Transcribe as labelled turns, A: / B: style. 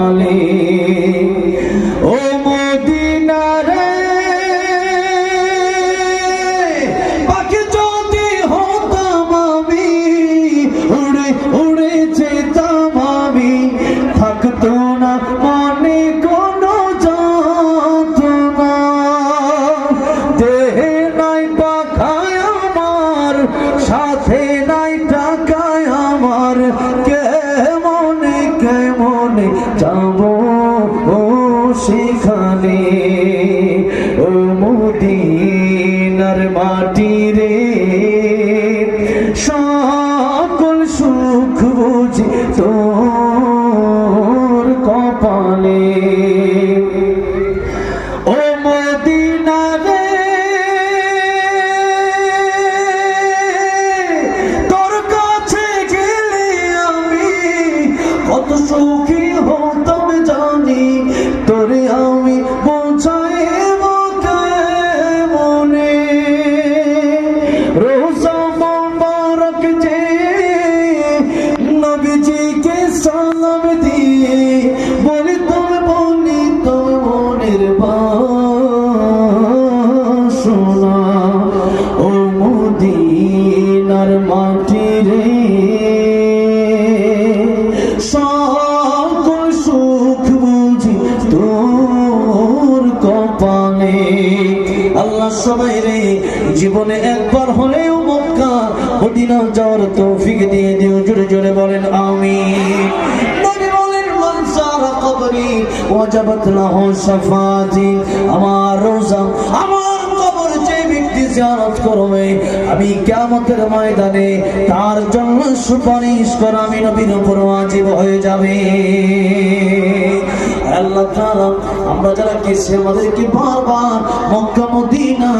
A: কপালে ও মদিনারে পাখি যদি হতাম আমি, উড়ে উড়ে যেতাম আমি। থাকতো না মনে কোনো যন্ত্রণা। দেহে নাই পাখায় আমার সাথে তোর কপালে ও মদিনা রে তোর কাছে কত সুখী কপালে আল্লাহ সবাই রে, জীবনে একবার হলেও মক্কা, মদিনা যাওয়ার তৌফিক দিয়ে দিও, জোরে জোরে বলেন আমি আমার আমার কবর আমি কিয়ামতের ময়দানে তার জন্য সুপারিশ করা আমি নবীর উপর হয়ে যাবে। আল্লাহ তাআলা আমরা যারা গেছি আমাদেরকে বারবার মক্কা মদিনা